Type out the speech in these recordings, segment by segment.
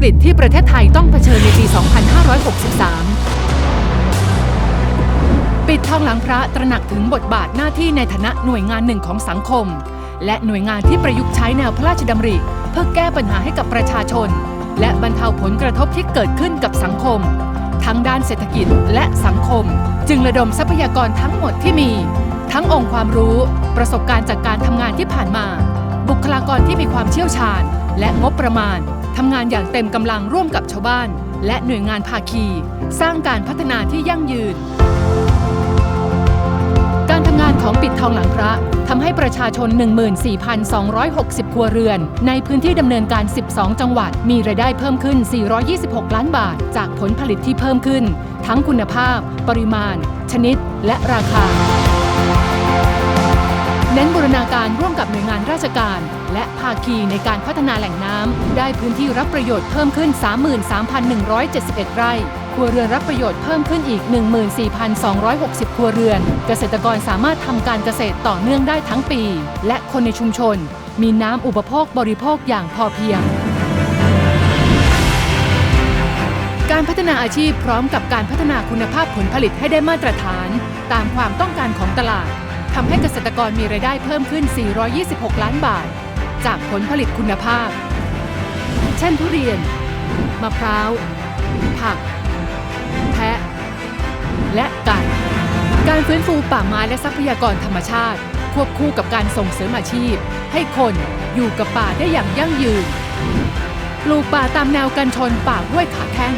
กฤตที่ประเทศไทยต้องเผชิญในปี 2563 ปิดทองหลังพระตระหนักถึงบทบาทหน้าที่ในฐานะหน่วยงานหนึ่งของสังคม และหน่วยงานที่ประยุกต์ใช้แนวพระราชดำริ เพื่อแก้ปัญหาให้กับประชาชน และบรรเทาผลกระทบที่เกิดขึ้นกับสังคม ทั้งด้านเศรษฐกิจและสังคม จึงระดมทรัพยากรทั้งหมดที่มี ทั้งองค์ความรู้ ประสบการณ์จากการทำงานที่ผ่านมา บุคลากรที่มีความเชี่ยวชาญ และงบประมาณ ทำงานอย่างเต็มกำลังร่วมกับชาวบ้าน และหน่วยงานภาคี สร้างการพัฒนาที่ยั่งยืน การทำงานของปิดทองหลังพระทำให้ประชาชน 14,260 ครัวเรือน ในพื้นที่ดำเนินการ 12 จังหวัด มีรายได้เพิ่มขึ้น 426 ล้านบาท จากผลผลิตที่เพิ่มขึ้น ทั้งคุณภาพ ปริมาณ ชนิด และราคา เน้นบูรณาการร่วมกับหน่วยงานราชการ และภาคีในการพัฒนาแหล่งน้ำได้พื้นที่รับประโยชน์เพิ่มขึ้น 33,171 ไร่ ครัวเรือนรับประโยชน์เพิ่มขึ้นอีก 14,260 ครัวเรือน เกษตรกรสามารถทำการเกษตรต่อเนื่องได้ทั้งปี และคนในชุมชน มีน้ำอุปโภคบริโภคอย่างพอเพียงการพัฒนาอาชีพพร้อมกับการพัฒนาคุณภาพผลผลิตให้ได้มาตรฐาน ตามความต้องการของตลาด ทำให้เกษตรกรมีรายได้เพิ่มขึ้น 426 ล้านบาท จากผลผลิตคุณภาพ เช่นทุเรียน มะพร้าว ผัก แพะ และไก่การฟื้นฟูป่าไม้และทรัพยากรธรรมชาติ ควบคู่กับการส่งเสริมอาชีพ ให้คนอยู่กับป่าได้อย่างยั่งยืนปลูกป่าตามแนวกันชนป่าห้วยขาแข้ง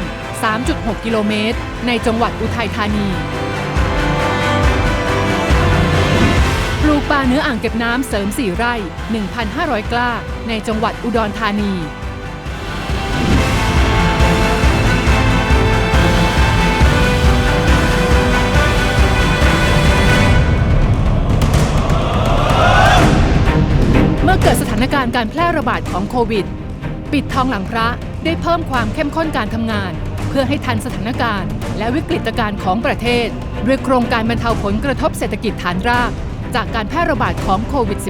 3.6 กิโลเมตร ในจังหวัดอุทัยธานี ลูกป่าเนื้ออ่างเก็บน้ำเสริม 4 ไร่ 1,500 กล้า ในจังหวัดอุดรธานี เมื่อเกิดสถานการณ์การแพร่ระบาดของโควิด ปิดทองหลังพระได้เพิ่มความเข้มข้นการทำงาน เพื่อให้ทันสถานการณ์ และวิกฤตการณ์ของประเทศ ด้วยโครงการบรรเทาผลกระทบเศรษฐกิจฐานราก จากการแพร่ระบาดของโควิด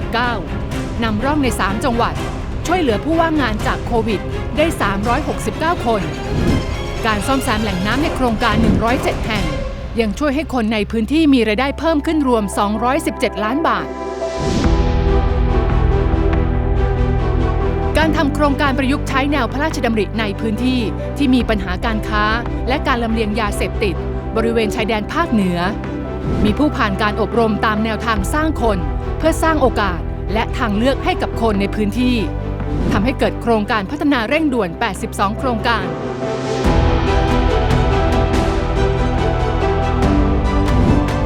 -19 นำร่องใน 3 จังหวัด ช่วยเหลือผู้ว่างงานจากโควิดได้ 369 คน การซ่อมแซมแหล่งน้ำในโครงการ 107 แห่ง ยังช่วยให้คนในพื้นที่มีรายได้เพิ่มขึ้นรวม 217 ล้านบาท การทำโครงการประยุกต์ใช้แนวพระราชดำริในพื้นที่ที่มีปัญหาการค้า และการลำเลียงยาเสพติด บริเวณชายแดนภาคเหนือ มีผู้ผ่านการอบรมตามแนวทางสร้างคน เพื่อสร้างโอกาสและทางเลือกให้กับคนในพื้นที่ทำให้เกิดโครงการพัฒนาเร่งด่วน 82 โครงการ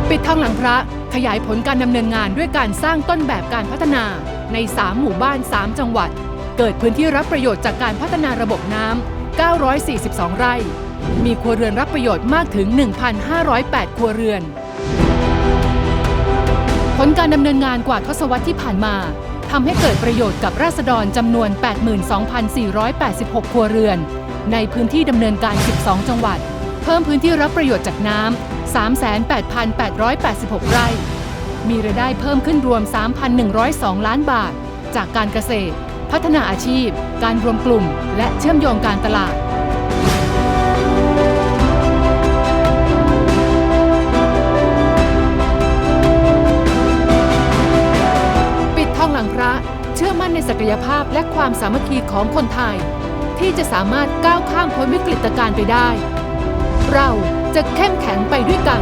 ปิดทองหลังพระขยายผลการดำเนินงานด้วยการสร้างต้นแบบการพัฒนาใน 3 หมู่บ้าน 3 จังหวัด เกิดพื้นที่รับประโยชน์จากการพัฒนาระบบน้ำ 942 ไร่ มีครัวเรือนรับประโยชน์มากถึง 1,508 ครัวเรือน ผลการดำเนินงานกว่าทศวรรษที่ผ่านมาทำให้เกิดประโยชน์กับราษฎรจำนวน 82,486 ครัวเรือน ในพื้นที่ดำเนินการ 12 จังหวัด เพิ่มพื้นที่รับประโยชน์จากน้ำ 38,886 ไร่ มีรายได้เพิ่มขึ้นรวม 3,102 ล้านบาท จากการเกษตร พัฒนาอาชีพ การรวมกลุ่ม และเชื่อมโยงการตลาด กยภาพและความสามัคคีของคนไทย ที่จะสามารถก้าวข้ามพ้นวิกฤตการณ์ไปได้ เราจะเข้มแข็งไปด้วยกัน